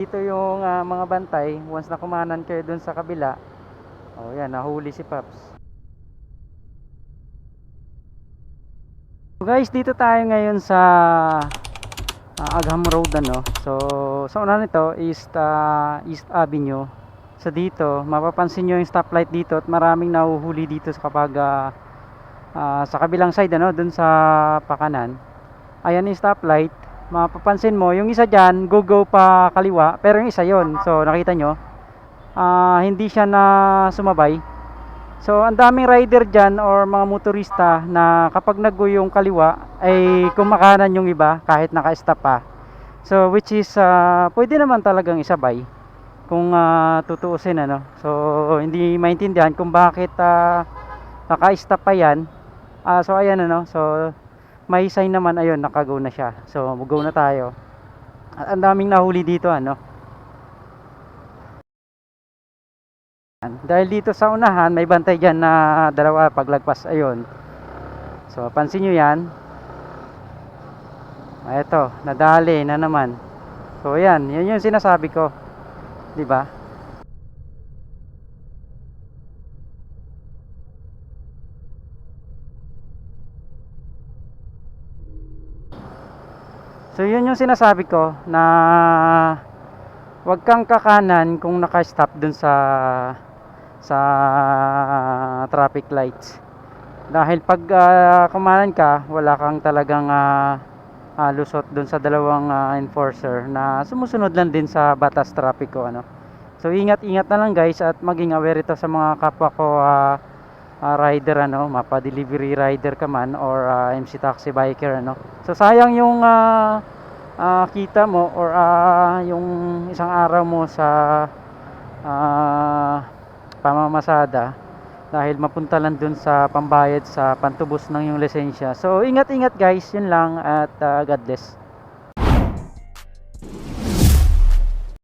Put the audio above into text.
Dito yung ah, mga bantay, once na kumanan kayo dun sa kabila, oh yan, nahuli si Paps. So guys, dito tayo ngayon sa ah, Agham Road ano. So, sa una nito is ah, East Avenue. So dito, mapapansin nyo yung stoplight dito at maraming nahuhuli dito sa kapag ah, ah, sa kabilang side ano, dun sa pakanan. Ayan yung stoplight mapapansin mo, yung isa dyan, go-go pa kaliwa, pero yung isa yon So, nakita nyo, ah, hindi siya na sumabay. So, ang daming rider dyan or mga motorista na kapag nag yung kaliwa, ay kumakanan yung iba kahit naka-stop pa. So, which is, ah, pwede naman talagang isabay kung ah, tutuusin, ano. So, hindi maintindihan kung bakit ah, naka-stop pa yan. Ah, so, ayan, ano. So, may sign naman ayun nakago na siya. So mag-go na tayo. At ang daming nahuli dito ano. Dahil dito sa unahan may bantay dyan na dalawa paglagpas ayun. So pansin nyo yan. Ah, nadali na naman. So yan yan yung sinasabi ko. Di ba So yun yung sinasabi ko na wag kang kakanan kung naka-stop dun sa sa traffic lights. Dahil pag ah, kumanan ka, wala kang talagang ah, ah, lusot dun sa dalawang ah, enforcer na sumusunod lang din sa batas trapiko ano. So ingat-ingat na lang guys at maging aware ito sa mga kapwa ko ah, ah, rider ano, mapa delivery rider ka man or ah, MC taxi biker ano. So sayang yung ah, ah, kita mo or ah, yung isang araw mo sa ah, pamamasada dahil mapunta lang dun sa pambayad sa pantubos ng yung lisensya. So ingat-ingat guys, yun lang at ah, God bless.